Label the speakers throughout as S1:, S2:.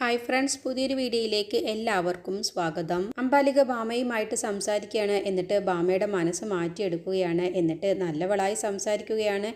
S1: Hi friends പുതിയൊരു വീഡിയോയിലേക്ക് എല്ലാവർക്കും സ്വാഗതം. അമ്പാലിക ബാമയുമായിട്ട് സംസാരിക്കുകയാണ് എന്നിട്ട് ബാമയുടെ മനസ്സ് മാറ്റിയെടുക്കുകയാണ് എന്നിട്ട് നല്ലവളായി സംസാരിക്കുകയാണ്.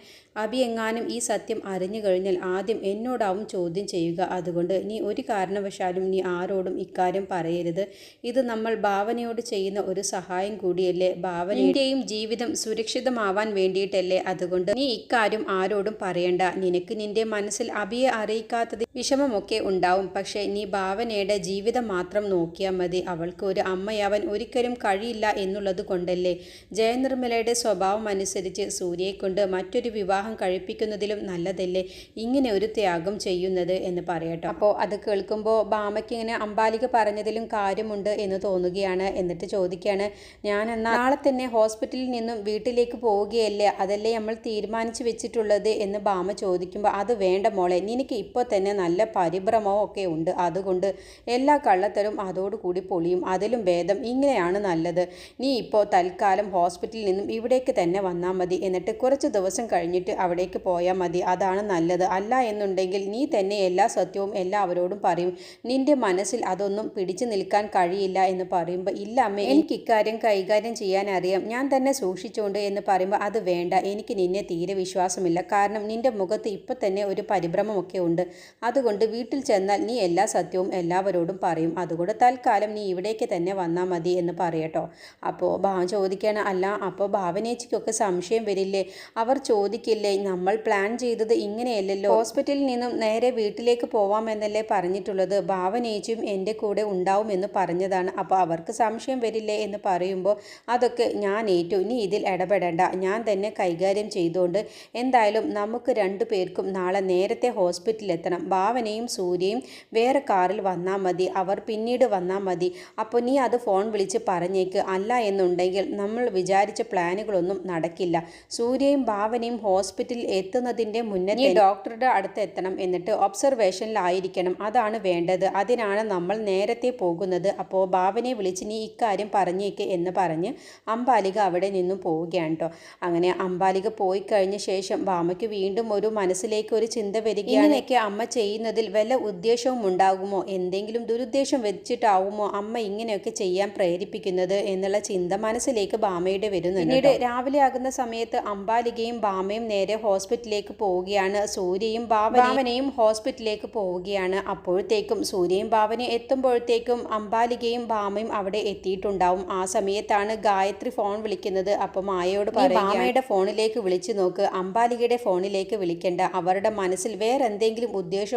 S1: അബി എങ്ങാനും ഈ സത്യം അറിഞ്ഞു കഴിഞ്ഞാൽ ആദ്യം എന്നോടാവും ചോദ്യം ചെയ്യുക. അതുകൊണ്ട് നീ ഒരു കാരണവശാലും നീ ആരോടും ഇക്കാര്യം പറയരുത്. ഇത് നമ്മൾ ഭാവനയോട് ചെയ്യുന്ന ഒരു സഹായം കൂടിയല്ലേ? ഭാവനയുടെയും ജീവിതം സുരക്ഷിതമാവാൻ വേണ്ടിയിട്ടല്ലേ? അതുകൊണ്ട് നീ ഇക്കാര്യം ആരോടും പറയണ്ട. നിനക്ക് നിന്റെ മനസ്സിൽ അബിയെ അറിയിക്കാത്തത് വിഷമമൊക്കെ ഉണ്ടാവും. പക്ഷേ നീ ഭാവനയുടെ ജീവിതം മാത്രം നോക്കിയാൽ മതി. അവൾക്ക് ഒരു അമ്മയാവാൻ ഒരിക്കലും കഴിയില്ല എന്നുള്ളത് കൊണ്ടല്ലേ? ജയനിർമ്മലയുടെ സ്വഭാവം അനുസരിച്ച് സൂര്യയെക്കൊണ്ട് മറ്റൊരു വിവാഹം കഴിപ്പിക്കുന്നതിലും നല്ലതല്ലേ? ഇങ്ങനെ ഒരു ത്യാഗം ചെയ്യുന്നത് എന്ന് പറയട്ടോ. അപ്പോൾ അത് കേൾക്കുമ്പോൾ ബാമയ്ക്ക് ഇങ്ങനെ അമ്പാലിക പറഞ്ഞതിലും കാര്യമുണ്ട് എന്ന് തോന്നുകയാണ്. എന്നിട്ട് ചോദിക്കുകയാണ് ഞാൻ എന്നാൽ നാളെ തന്നെ ഹോസ്പിറ്റലിൽ നിന്നും വീട്ടിലേക്ക് പോവുകയല്ലേ? അതല്ലേ നമ്മൾ തീരുമാനിച്ചു വെച്ചിട്ടുള്ളത്? എന്ന് ബാമ ചോദിക്കുമ്പോൾ അത് വേണ്ട മോളെ. നിനക്ക് ഇപ്പോൾ തന്നെ നല്ല പരിഭ്രമവും ഒക്കെ ഉണ്ട്. അതുകൊണ്ട് എല്ലാ കള്ളത്തരും അതോടുകൂടി പൊളിയും. അതിലും ഭേദം ഇങ്ങനെയാണ് നല്ലത്. നീ ഇപ്പോൾ തൽക്കാലം ഹോസ്പിറ്റലിൽ നിന്നും ഇവിടേക്ക് തന്നെ വന്നാൽ മതി. എന്നിട്ട് കുറച്ച് ദിവസം കഴിഞ്ഞിട്ട് അവിടേക്ക് പോയാൽ മതി. അതാണ് നല്ലത്. അല്ല എന്നുണ്ടെങ്കിൽ നീ തന്നെ എല്ലാ സത്യവും എല്ലാവരോടും പറയും. നിന്റെ മനസ്സിൽ അതൊന്നും പിടിച്ചു നിൽക്കാൻ കഴിയില്ല എന്ന് പറയുമ്പോൾ ഇല്ല അമ്മേ എനിക്ക് ഇക്കാര്യം കൈകാര്യം ചെയ്യാൻ അറിയാം. ഞാൻ തന്നെ സൂക്ഷിച്ചുകൊണ്ട് എന്ന് പറയുമ്പോൾ അത് വേണ്ട. എനിക്ക് നിന്നെ തീരെ വിശ്വാസമില്ല. കാരണം നിന്റെ മുഖത്ത് ഇപ്പം തന്നെ ഒരു പരിഭ്രമമൊക്കെ ഉണ്ട്. അതുകൊണ്ട് വീട്ടിൽ ചെന്നാൽ നീ എല്ലാ സത്യവും എല്ലാവരോടും പറയും. അതുകൊണ്ട് തൽക്കാലം നീ ഇവിടേക്ക് തന്നെ വന്നാൽ മതി എന്ന് പറയട്ടോ. അപ്പോൾ ഭാവൻ ചോദിക്കുകയാണ് അല്ല അപ്പോൾ ഭാവനേച്ചിക്കൊക്കെ സംശയം വരില്ലേ? അവർ ചോദിക്കില്ലേ നമ്മൾ പ്ലാൻ ചെയ്തത് ഇങ്ങനെയല്ലല്ലോ? ഹോസ്പിറ്റലിൽ നിന്നും നേരെ വീട്ടിലേക്ക് പോവാമെന്നല്ലേ പറഞ്ഞിട്ടുള്ളത്? ഭാവനേച്ചിയും എന്റെ കൂടെ ഉണ്ടാവുമെന്ന് പറഞ്ഞതാണ്. അപ്പോൾ അവർക്ക് സംശയം വരില്ലേ എന്ന് പറയുമ്പോൾ അതൊക്കെ ഞാൻ ഏറ്റു. ഇനി ഇതിൽ ഇടപെടേണ്ട. ഞാൻ തന്നെ കൈകാര്യം ചെയ്തുകൊണ്ട് എന്തായാലും നമുക്ക് രണ്ടു പേർക്കും നാളെ നേരത്തെ ഹോസ്പിറ്റലിൽ എത്തണം. ഭാവനയും സൂര്യയും വേറെ കാറിൽ വന്നാൽ മതി അവർ പിന്നീട് വന്നാൽ മതി. അപ്പോൾ നീ അത് ഫോൺ വിളിച്ച് പറഞ്ഞേക്ക്. അല്ല എന്നുണ്ടെങ്കിൽ നമ്മൾ വിചാരിച്ച പ്ലാനുകളൊന്നും നടക്കില്ല. സൂര്യയും ഭാവനയും ഹോസ്പിറ്റലിൽ എത്തുന്നതിന്റെ മുന്നേ നീ ഡോക്ടറുടെ അടുത്ത് എത്തണം എന്നിട്ട് ഒബ്സർവേഷനിലായിരിക്കണം. അതാണ് വേണ്ടത്. അതിനാണ് നമ്മൾ നേരത്തെ പോകുന്നത്. അപ്പോൾ ഭാവനയെ വിളിച്ച് നീ ഇക്കാര്യം പറഞ്ഞേക്ക് എന്ന് പറഞ്ഞ് അമ്പാലിക അവിടെ നിന്നും പോവുകയാണ് കേട്ടോ അങ്ങനെ അമ്പാലിക പോയി കഴിഞ്ഞ ശേഷം ഭാമയ്ക്ക് വീണ്ടും ഒരു മനസ്സിലേക്ക് ഒരു ചിന്ത വരികയാണ്. ഇങ്ങനെയൊക്കെ അമ്മ ചെയ്യുന്നതിൽ വല്ല ഉദ്ദേശവും ഉണ്ടാകുമോ എന്തെങ്കിലും ദുരുദ്ദേശം വെച്ചിട്ടാവുമോ അമ്മ ഇങ്ങനെയൊക്കെ ചെയ്യാൻ പ്രേരിപ്പിക്കുന്നത് എന്നുള്ള ചിന്ത മനസ്സിലേക്ക് ബാമയുടെ വരുന്നു പിന്നീട് രാവിലെ ആകുന്ന സമയത്ത് അമ്പാലികയും ബാമയും നേരെ ഹോസ്പിറ്റലിലേക്ക് പോവുകയാണ്. സൂര്യയും ഭാവനയും ഹോസ്പിറ്റലിലേക്ക് പോവുകയാണ്. അപ്പോഴത്തേക്കും സൂര്യയും ഭാവനയും എത്തുമ്പോഴത്തേക്കും അമ്പാലികയും ബാമയും അവിടെ എത്തിയിട്ടുണ്ടാവും. ആ സമയത്താണ് ഗായത്രി ഫോൺ വിളിക്കുന്നത്. അപ്പോൾ മായയോട് പറയും ബാമയുടെ ഫോണിലേക്ക് വിളിച്ചു നോക്ക്. അമ്പാലികയുടെ ഫോണിലേക്ക് വിളിക്കേണ്ട. അവരുടെ മനസ്സിൽ വേറെ എന്തെങ്കിലും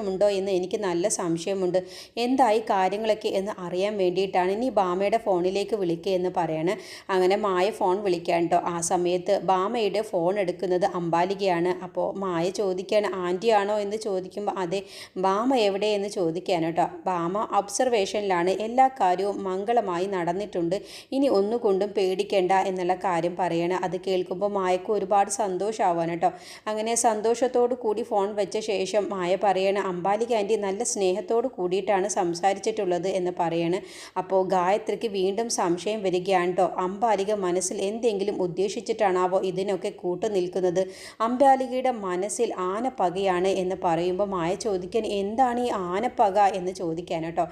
S1: ഉദ്ദേശമുണ്ടോ എന്ന് എനിക്ക് നല്ല സംശയമുണ്ട്. എന്തായി കാര്യങ്ങളൊക്കെ എന്ന് അറിയാൻ വേണ്ടിയിട്ടാണ്. ഇനി ബാമയുടെ ഫോണിലേക്ക് വിളിക്കുക എന്ന് പറയാണ്. അങ്ങനെ മായ ഫോൺ വിളിക്കാൻ ആ സമയത്ത് ബാമയുടെ ഫോൺ എടുക്കുന്നത് അമ്പാലികയാണ് അപ്പോൾ മായ ചോദിക്കുകയാണ് ആന്റി ആണോ എന്ന് ചോദിക്കുമ്പോൾ അതെ ബാമ എവിടെ? എന്ന് ചോദിക്കാൻ കേട്ടോ ബാമ ഒബ്സർവേഷനിലാണ്. എല്ലാ കാര്യവും മംഗളമായി നടന്നിട്ടുണ്ട്. ഇനി ഒന്നുകൊണ്ടും പേടിക്കേണ്ട എന്നുള്ള കാര്യം പറയണം. അത് കേൾക്കുമ്പോൾ മായക്ക് ഒരുപാട് സന്തോഷമാവാൻ കേട്ടോ അങ്ങനെ സന്തോഷത്തോടു കൂടി ഫോൺ വെച്ച ശേഷം മായ പറയണ അമ്പാലിക ആന്റി നല്ല സ്നേഹത്തോട് കൂടിയിട്ടാണ് സംസാരിച്ചിട്ടുള്ളത് എന്ന് പറയാണ്. അപ്പോൾ ഗായത്രിക്ക് വീണ്ടും സംശയം വരികയാണ് കേട്ടോ അമ്പാലിക മനസ്സിൽ എന്തെങ്കിലും ഉദ്ദേശിച്ചിട്ടാണാവോ ഇതിനൊക്കെ കൂട്ടു നിൽക്കുന്നത്? അമ്പാലികയുടെ മനസ്സിൽ ആനപ്പകയാണ് എന്ന് പറയുമ്പോൾ മായ ചോദിക്കാൻ എന്താണ് ഈ ആനപ്പക എന്ന് ചോദിക്കാൻ കേട്ടോ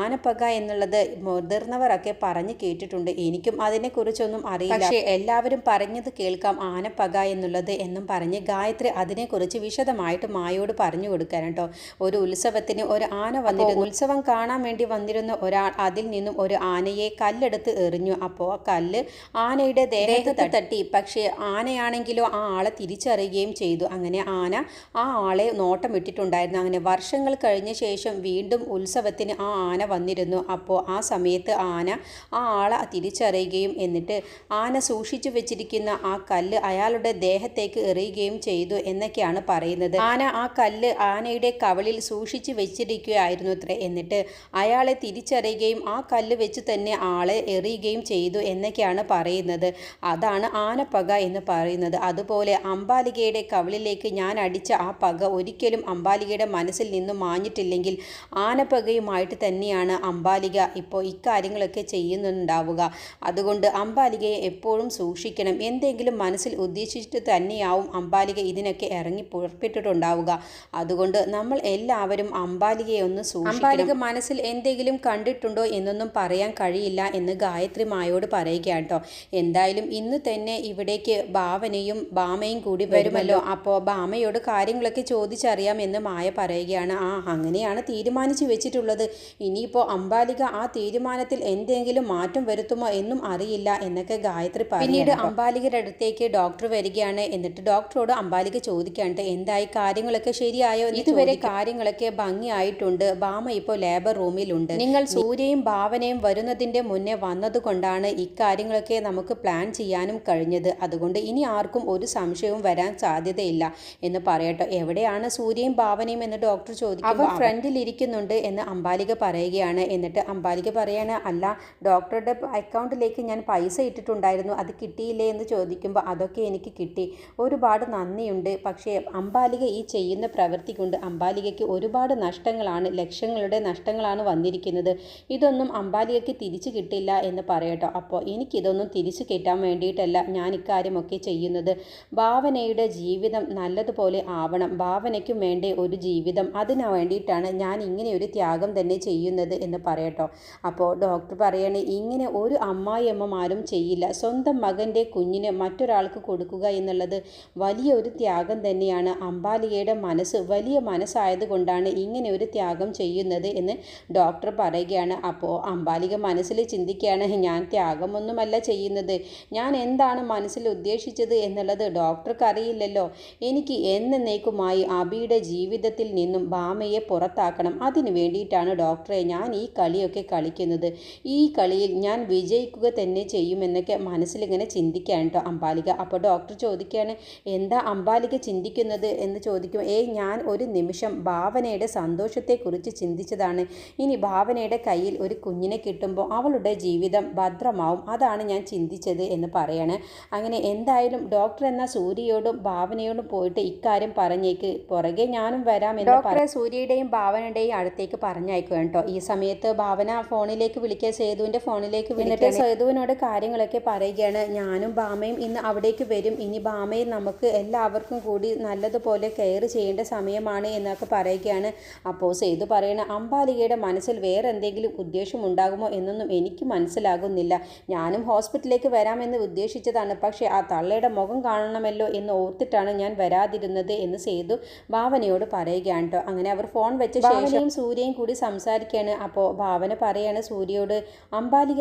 S1: ആനപ്പക എന്നുള്ളത് മുതിർന്നവരൊക്കെ പറഞ്ഞു കേട്ടിട്ടുണ്ട്. എനിക്കും അതിനെക്കുറിച്ചൊന്നും അറിയില്ല. പക്ഷേ എല്ലാവരും പറഞ്ഞത് കേൾക്കാം ആനപ്പക എന്നുള്ളത് എന്നും പറഞ്ഞ് ഗായത്രി അതിനെക്കുറിച്ച് വിശദമായിട്ട് മായോട് പറഞ്ഞു കൊടുക്കാൻ കേട്ടോ ഒരു ഉത്സവത്തിന് ഒരു ആന വന്നിരുന്നു. ഉത്സവം കാണാൻ വേണ്ടി വന്നിരുന്ന ഒരാൾ അതിൽ നിന്നും ഒരു ആനയെ കല്ലെടുത്ത് എറിഞ്ഞു. അപ്പോൾ ആ കല്ല് ആനയുടെ ദേഹത്ത് തട്ടി. പക്ഷേ ആനയാണെങ്കിലോ ആ ആളെ തിരിച്ചറിയുകയും ചെയ്തു. അങ്ങനെ ആന ആ ആളെ നോട്ടം ഇട്ടിട്ടുണ്ടായിരുന്നു അങ്ങനെ വർഷങ്ങൾ കഴിഞ്ഞ ശേഷം വീണ്ടും ഉത്സവത്തിന് ആ ആന വന്നിരുന്നു. അപ്പോൾ ആ സമയത്ത് ആന ആ ആളെ തിരിച്ചറിയുകയും എന്നിട്ട് ആന സൂക്ഷിച്ചു വെച്ചിരിക്കുന്ന ആ കല്ല് അയാളുടെ ദേഹത്തേക്ക് എറിയുകയും ചെയ്തു എന്നൊക്കെയാണ് പറയുന്നത്. ആന ആ കല്ല് ആനയുടെ കവളിൽ സൂക്ഷിച്ച് വെച്ചിരിക്കുകയായിരുന്നു അത്രേ. എന്നിട്ട് അയാളെ തിരിച്ചറിയുകയും ആ കല്ല് വെച്ച് തന്നെ ആളെ എറിയുകയും ചെയ്തു എന്നൊക്കെയാണ് പറയുന്നത്. അതാണ് ആനപ്പക എന്ന് പറയുന്നത്. അതുപോലെ അമ്പാലികയുടെ കവളിലേക്ക് ഞാൻ അടിച്ച ആ പക ഒരിക്കലും അമ്പാലികയുടെ മനസ്സിൽ നിന്നും മാഞ്ഞിട്ടില്ലെങ്കിൽ ആനപ്പകയുമായിട്ട് തന്നെയാണ് അമ്പാലിക ഇപ്പോൾ ഇക്കാര്യങ്ങളൊക്കെ ചെയ്യുന്നുണ്ടാവുക. അതുകൊണ്ട് അമ്പാലികയെ എപ്പോഴും സൂക്ഷിക്കണം. എന്തെങ്കിലും മനസ്സിൽ ഉദ്ദേശിച്ചിട്ട് തന്നെയാവും അമ്പാലിക ഇതിനൊക്കെ ഇറങ്ങി പുറപ്പെട്ടിട്ടുണ്ടാവുക. അതുകൊണ്ട് നമ്മൾ എല്ലാവരും അമ്പാലികയെ ഒന്ന് അമ്പാലിക മനസ്സിൽ എന്തെങ്കിലും കണ്ടിട്ടുണ്ടോ എന്നൊന്നും പറയാൻ കഴിയില്ല എന്ന് ഗായത്രി മായോട് പറയുക കേട്ടോ എന്തായാലും ഇന്ന് തന്നെ ഇവിടേക്ക് ഭാവനയും ബാമയും കൂടി വരുമല്ലോ. അപ്പോൾ ബാമയോട് കാര്യങ്ങളൊക്കെ ചോദിച്ചറിയാം എന്ന് മായ പറയുകയാണ്. ആ അങ്ങനെയാണ് തീരുമാനിച്ചു വെച്ചിട്ടുള്ളത്. ഇനിയിപ്പോൾ അംബാലിക ആ തീരുമാനത്തിൽ എന്തെങ്കിലും മാറ്റം വരുത്തുമോ എന്നും അറിയില്ല എന്നൊക്കെ ഗായത്രി പിന്നീട് അംബാലികയുടെ അടുത്തേക്ക് ഡോക്ടർ വരികയാണ്. എന്നിട്ട് ഡോക്ടറോട് അംബാലിക ചോദിക്കാണ്ട് എന്തായി? കാര്യങ്ങളൊക്കെ ശരിയായോ ഇതുവരെ കാര്യങ്ങളൊക്കെ ഭംഗിയായിട്ടുണ്ട്. ഭാമ ഇപ്പോൾ ലേബർ റൂമിലുണ്ട്. നിങ്ങൾ സൂര്യയും ഭാവനയും വരുന്നതിന്റെ മുന്നേ വന്നതുകൊണ്ടാണ് ഇക്കാര്യങ്ങളൊക്കെ നമുക്ക് പ്ലാൻ ചെയ്യാനും കഴിഞ്ഞത്. അതുകൊണ്ട് ഇനി ആർക്കും ഒരു സംശയവും വരാൻ സാധ്യതയില്ല എന്ന് പറയട്ടെ. എവിടെയാണ് സൂര്യയും ഭാവനയും എന്ന് ഡോക്ടർ ചോദിക്കും അവർ ഫ്രണ്ടിൽ ഇരിക്കുന്നുണ്ട് എന്ന് അമ്പാലിക പറയുകയാണ്. എന്നിട്ട് അമ്പാലിക പറയാണ് അല്ല ഡോക്ടറുടെ അക്കൗണ്ടിലേക്ക് ഞാൻ പൈസ ഇട്ടിട്ടുണ്ടായിരുന്നു. അത് കിട്ടിയില്ലേ എന്ന് ചോദിക്കുമ്പോൾ അതൊക്കെ എനിക്ക് കിട്ടി. ഒരുപാട് നന്ദിയുണ്ട്. പക്ഷേ അമ്പാലിക ഈ ചെയ്യുന്ന പ്രവൃത്തി കൊണ്ട് അംബാലികയ്ക്ക് ഒരുപാട് നഷ്ടങ്ങളാണ് ലക്ഷങ്ങളുടെ നഷ്ടങ്ങളാണ് വന്നിരിക്കുന്നത്. ഇതൊന്നും അംബാലികയ്ക്ക് തിരിച്ചു കിട്ടില്ല എന്ന് പറയട്ടോ. അപ്പോൾ എനിക്കിതൊന്നും തിരിച്ചു കിട്ടാൻ വേണ്ടിയിട്ടല്ല ഞാൻ ഇക്കാര്യമൊക്കെ ചെയ്യുന്നത്. ഭാവനയുടെ ജീവിതം നല്ലതുപോലെ ആവണം. ഭാവനയ്ക്കും വേണ്ടേ ഒരു ജീവിതം. അതിനു വേണ്ടിയിട്ടാണ് ഞാൻ ഇങ്ങനെ ഒരു ത്യാഗം തന്നെ ചെയ്യുന്നത് എന്ന് പറയട്ടോ. അപ്പോൾ ഡോക്ടർ പറയണേ ഇങ്ങനെ ഒരു അമ്മായിയമ്മമാരും ചെയ്യില്ല. സ്വന്തം മകന്റെ കുഞ്ഞിന് മറ്റൊരാൾക്ക് കൊടുക്കുക എന്നുള്ളത് വലിയൊരു ത്യാഗം തന്നെയാണ്. അംബാലികയുടെ മനസ്സ് വലിയ മനസ്സായതുകൊണ്ടാണ് ഇങ്ങനെ ഒരു ത്യാഗം ചെയ്യുന്നത് എന്ന് ഡോക്ടർ പറയുകയാണ്. അപ്പോൾ അമ്പാലിക മനസ്സിൽ ചിന്തിക്കുകയാണ് ഞാൻ ത്യാഗമൊന്നുമല്ല ചെയ്യുന്നത്. ഞാൻ എന്താണ് മനസ്സിൽ ഉദ്ദേശിച്ചത് എന്നുള്ളത് ഡോക്ടർക്ക് അറിയില്ലല്ലോ എനിക്ക് എന്നേക്കുമായി അബിയുടെ ജീവിതത്തിൽ നിന്നും ഭാമയെ പുറത്താക്കണം. അതിനു വേണ്ടിയിട്ടാണ് ഡോക്ടറെ ഞാൻ ഈ കളിയൊക്കെ കളിക്കുന്നത്. ഈ കളിയിൽ ഞാൻ വിജയിക്കുക തന്നെ ചെയ്യുമെന്നൊക്കെ മനസ്സിലിങ്ങനെ ചിന്തിക്കുകയാണ് കേട്ടോ അമ്പാലിക. അപ്പോൾ ഡോക്ടർ ചോദിക്കുകയാണ് എന്താ അമ്പാലിക ചിന്തിക്കുന്നത് എന്ന് ചോദിക്കും. ഏയ് ഞാൻ ഒരു നിമിഷം ഭാവനയുടെ സന്തോഷത്തെക്കുറിച്ച് ചിന്തിച്ചതാണ്. ഇനി ഭാവനയുടെ കയ്യിൽ ഒരു കുഞ്ഞിനെ കിട്ടുമ്പോൾ അവളുടെ ജീവിതം ഭദ്രമാവും. അതാണ് ഞാൻ ചിന്തിച്ചത് എന്ന് പറയാണ്. അങ്ങനെ എന്തായാലും ഡോക്ടർ എന്ന സൂര്യയോടും ഭാവനയോടും പോയിട്ട് ഇക്കാര്യം പറഞ്ഞേക്ക്. പുറകെ ഞാനും വരാം എന്ന് ഡോക്ടറെ സൂര്യയുടെയും ഭാവനയുടെയും അടുത്തേക്ക് പറഞ്ഞയക്കുക കേട്ടോ. ഈ സമയത്ത് ഭാവന ഫോണിലേക്ക് വിളിക്കുക സേതുവിന്റെ ഫോണിലേക്ക് വിളിച്ചിട്ട് സേതുവിനോട് കാര്യങ്ങളൊക്കെ പറയുകയാണ്. ഞാനും ഭാമയും ഇന്ന് അവിടേക്ക് വരും. ഇനി ഭാമയും നമുക്ക് എല്ലാവർക്കും കൂടി നല്ലതുപോലെ കെയർ ചെയ്യേണ്ട സമയമാണ് എന്നൊക്കെ പറയുകയാണ്. അപ്പോൾ സേതു പറയണ അമ്പാലികയുടെ മനസ്സിൽ വേറെ എന്തെങ്കിലും ഉദ്ദേശം ഉണ്ടാകുമോ എന്നൊന്നും എനിക്ക് മനസ്സിലാകുന്നില്ല. ഞാനും ഹോസ്പിറ്റലിലേക്ക് വരാമെന്ന് ഉദ്ദേശിച്ചതാണ്. പക്ഷേ ആ തള്ളയുടെ മുഖം കാണണമല്ലോ എന്ന് ഓർത്തിട്ടാണ് ഞാൻ വരാതിരുന്നത് എന്ന് സേതു ഭാവനയോട് പറയുകയാണ് കേട്ടോ അങ്ങനെ അവർ ഫോൺ വെച്ച ശേഷം സൂര്യയും കൂടി സംസാരിക്കുകയാണ്. അപ്പോൾ ഭാവന പറയാണ് സൂര്യയോട്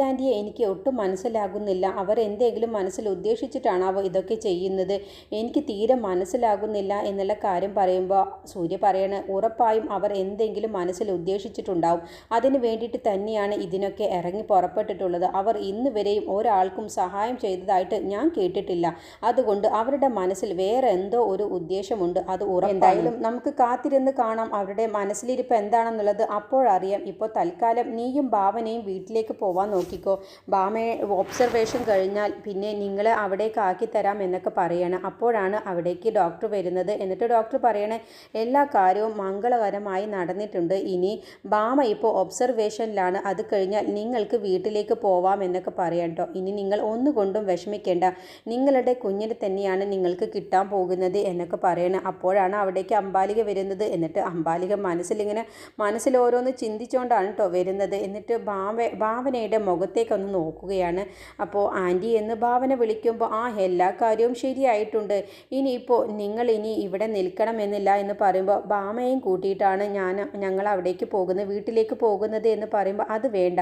S1: ആന്റിയെ എനിക്ക് ഒട്ടും മനസ്സിലാകുന്നില്ല. അവർ എന്തെങ്കിലും മനസ്സിൽ ഉദ്ദേശിച്ചിട്ടാണാവോ ഇതൊക്കെ ചെയ്യുന്നത്? എനിക്ക് തീരെ മനസ്സിലാകുന്നില്ല എന്നുള്ള കാര്യം പറയുമ്പോൾ സൂര്യ പറയണ ഉറപ്പായും അവർ എന്തെങ്കിലും മനസ്സിൽ ഉദ്ദേശിച്ചിട്ടുണ്ടാവും. അതിന് വേണ്ടിയിട്ട് തന്നെയാണ് ഇതിനൊക്കെ ഇറങ്ങി പുറപ്പെട്ടിട്ടുള്ളത്. അവർ ഇന്ന് വരെയും ഒരാൾക്കും സഹായം ചെയ്തതായിട്ട് ഞാൻ കേട്ടിട്ടില്ല. അതുകൊണ്ട് അവരുടെ മനസ്സിൽ വേറെ എന്തോ ഒരു ഉദ്ദേശമുണ്ട്. അത് ഉറപ്പായാലും നമുക്ക് കാത്തിരുന്ന് കാണാം അവരുടെ മനസ്സിലിരിപ്പ് എന്താണെന്നുള്ളത്. അപ്പോഴറിയാം ഇപ്പോൾ തൽക്കാലം നീയും ഭാവനയും വീട്ടിലേക്ക് പോവാൻ നോക്കിക്കോ. ഭാമയെ ഒബ്സർവേഷൻ കഴിഞ്ഞാൽ പിന്നെ നിങ്ങളെ അവിടേക്ക് ആക്കി തരാം എന്നൊക്കെ പറയാണ്. അപ്പോഴാണ് അവിടേക്ക് ഡോക്ടർ വരുന്നത്. എന്നിട്ട് ഡോക്ടർ പറയണേ എല്ലാ കാര്യവും മംഗളകരമായി നടന്നിട്ടുണ്ട്. ഇനി ഭാമ ഇപ്പോൾ ഒബ്സർവേഷനിലാണ്. അത് കഴിഞ്ഞാൽ നിങ്ങൾക്ക് വീട്ടിലേക്ക് പോവാം എന്നൊക്കെ പറയാം ഇനി നിങ്ങൾ ഒന്നുകൊണ്ടും വിഷമിക്കേണ്ട. നിങ്ങളുടെ കുഞ്ഞിനെ തന്നെയാണ് നിങ്ങൾക്ക് കിട്ടാൻ പോകുന്നത് എന്നൊക്കെ പറയണം അപ്പോഴാണ് അവിടേക്ക് അമ്പാലിക വരുന്നത്. എന്നിട്ട് അമ്പാലിക മനസ്സിലിങ്ങനെ മനസ്സിൽ ഓരോന്ന് ചിന്തിച്ചുകൊണ്ടാണ് കേട്ടോ വരുന്നത്. എന്നിട്ട് ഭാവ ഭാവനയുടെ മുഖത്തേക്കൊന്ന് നോക്കുകയാണ്. അപ്പോൾ ആന്റി എന്ന് ഭാവന വിളിക്കുമ്പോൾ ആ എല്ലാ കാര്യവും ശരിയായിട്ടുണ്ട്. ഇനിയിപ്പോൾ നിങ്ങൾ ഇനി ഇവിടെ നിൽക്കണമെന്നില്ല എന്ന് പറയുമ്പോൾ ഭാമയും കൂട്ടിയിട്ടാണ് ഞാൻ ഞങ്ങൾ അവിടേക്ക് പോകുന്നത് വീട്ടിലേക്ക് പോകുന്നത് എന്ന് പറയുമ്പോൾ അത് വേണ്ട.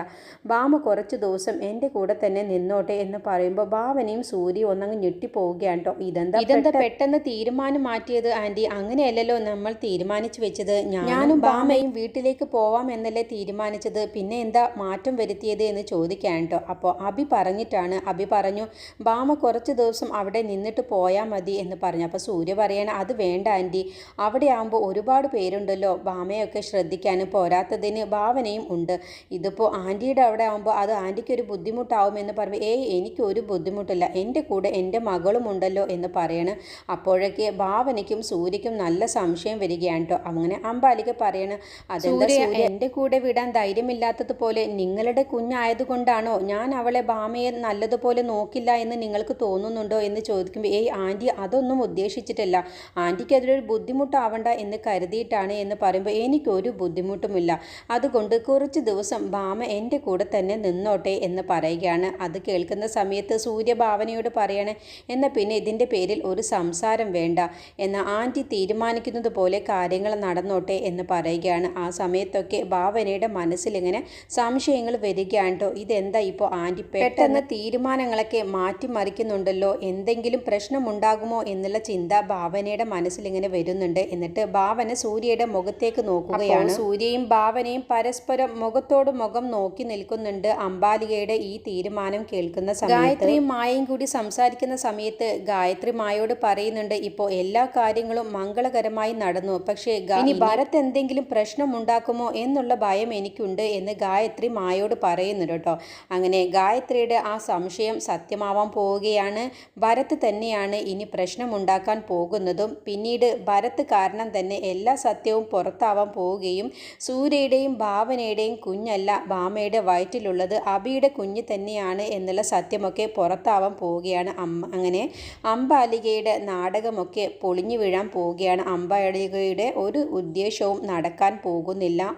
S1: ബാമ കുറച്ച് ദിവസം എന്റെ കൂടെ തന്നെ നിന്നോട്ടെ എന്ന് പറയുമ്പോൾ ഭാവനയും സൂര്യയും ഒന്നങ്ങ് ഞെട്ടിപ്പോവുകയാണ് കേട്ടോ. ഇതെന്താ ഇതെന്താ പെട്ടെന്ന് തീരുമാനം മാറ്റിയത് ആന്റി? അങ്ങനെയല്ലല്ലോ നമ്മൾ തീരുമാനിച്ചു വെച്ചത്. ഞാനും ബാമയും വീട്ടിലേക്ക് പോവാം എന്നല്ലേ തീരുമാനിച്ചത്. പിന്നെ എന്താ മാറ്റം വരുത്തിയത് എന്ന് ചോദിക്കാൻ കേട്ടോ. അപ്പോൾ അഭി പറഞ്ഞിട്ടാണ് അഭി പറഞ്ഞു ബാമ കുറച്ച് ദിവസം അവിടെ നിന്നിട്ട് പോയാൽ മതി എന്ന് പറഞ്ഞു. അപ്പോൾ സൂര്യ പറയണ അത് വേണ്ട ആന്റി. അവിടെ ആകുമ്പോൾ ഒരുപാട് പേരുണ്ടല്ലോ. ഭാമയൊക്കെ ശ്രദ്ധിക്കാനും പോരാത്തതിന് ഭാവനയും ഉണ്ട്. ഇതിപ്പോൾ ആന്റിയുടെ അവിടെ ആകുമ്പോൾ അത് ആന്റിക്ക് ഒരു ബുദ്ധിമുട്ടാവുമെന്ന് പറയുമ്പോൾ ഏയ് എനിക്ക് ഒരു ബുദ്ധിമുട്ടില്ല. എന്റെ കൂടെ എന്റെ മകളും ഉണ്ടല്ലോ എന്ന് പറയണ്. അപ്പോഴേക്ക് ഭാവനയ്ക്കും സൂര്യയ്ക്കും നല്ല സംശയം വരികയാണ് കേട്ടോ അങ്ങനെ അമ്പാലിക പറയണ് അതെന്താ സൂര്യ എന്റെ കൂടെ വിടാൻ ധൈര്യമില്ലാത്തതുപോലെ നിങ്ങളുടെ കുഞ്ഞായതുകൊണ്ടാണോ ഞാൻ അവളെ ഭാമയെ നല്ലതുപോലെ നോക്കില്ല എന്ന് നിങ്ങൾക്ക് തോന്നുന്നുണ്ടോ? എന്ന് ചോദിക്കുമ്പോൾ ഏയ് ആന്റി അതൊന്നും ഉദ്ദേശിച്ചിട്ടില്ല. ആന്റിക്ക് അതിലൊരു ബുദ്ധിമുട്ടാവണ്ട എന്ന് കരുതിയിട്ടാണ് എന്ന് പറയുമ്പോൾ എനിക്ക് എനിക്കൊരു ബുദ്ധിമുട്ടുമില്ല. അതുകൊണ്ട് കുറച്ച് ദിവസം ഭാമ എന്റെ കൂടെ തന്നെ നിന്നോട്ടെ എന്ന് പറയുകയാണ്. അത് കേൾക്കുന്ന സമയത്ത് സൂര്യഭാവനയോട് പറയണേ എന്നാൽ പിന്നെ ഇതിന്റെ പേരിൽ ഒരു സംസാരം വേണ്ട. എന്ന ആന്റി തീരുമാനിക്കുന്നത് പോലെ കാര്യങ്ങൾ നടന്നോട്ടെ എന്ന് പറയുകയാണ്. ആ സമയത്തൊക്കെ ഭാവനയുടെ മനസ്സിലിങ്ങനെ സംശയങ്ങൾ വരികയാണ് കേട്ടോ. ഇതെന്താ ഇപ്പോൾ ആന്റി പെട്ടെന്ന് തീരുമാനങ്ങളൊക്കെ മാറ്റിമറിക്കുന്നുണ്ടല്ലോ. എന്തെങ്കിലും പ്രശ്നമുണ്ടാകുമോ എന്നുള്ള ചിന്ത ഭാവനയുടെ മനസ്സിലിങ്ങനെ വരുന്നുണ്ട്. എന്നിട്ട് ഭാവന സൂര്യയുടെ മുഖത്തേക്ക് നോക്കുകയാണ്. സൂര്യയും ഭാവനയും പരസ്പരം മുഖത്തോട് മുഖം നോക്കി നിൽക്കുന്നുണ്ട് അംബാലികയുടെ ഈ തീരുമാനം കേൾക്കുന്ന സമയത്ത്. ഗായത്രിയും മായയും കൂടി സംസാരിക്കുന്ന സമയത്ത് ഗായത്രി മായോട് പറയുന്നുണ്ട് ഇപ്പോൾ എല്ലാ കാര്യങ്ങളും മംഗളകരമായി നടന്നു. പക്ഷേ ഇനി ഭരത് എന്തെങ്കിലും പ്രശ്നം ഉണ്ടാക്കുമോ എന്നുള്ള ഭയം എനിക്കുണ്ട് എന്ന് ഗായത്രി മായോട് പറയുന്നുണ്ട് കേട്ടോ. അങ്ങനെ ഗായത്രിയുടെ ആ സംശയം സത്യമാവാൻ പോവുകയാണ്. ഭരത് തന്നെയാണ് ഇനി പ്രശ്നമുണ്ടാക്കാൻ പോകുന്നതും. പിന്നീട് ഭരത് കാരണം തന്നെ എല്ലാ സത്യവും പുറത്താവാൻ പോവുകയും സൂര്യയുടെയും ഭാവനയുടെയും കുഞ്ഞല്ല ഭാമയുടെ വയറ്റിലുള്ളത്. അബിയുടെ കുഞ്ഞ് തന്നെയാണ് എന്നുള്ള സത്യമൊക്കെ പുറത്താവാൻ പോവുകയാണ് അമ്മ. അങ്ങനെ അംബാലികയുടെ നാടകമൊക്കെ പൊളിഞ്ഞു വീഴാൻ പോവുകയാണ്. അമ്പാലികയുടെ ഒരു ഉദ്ദേശവും നടക്കാൻ പോകുന്നില്ല.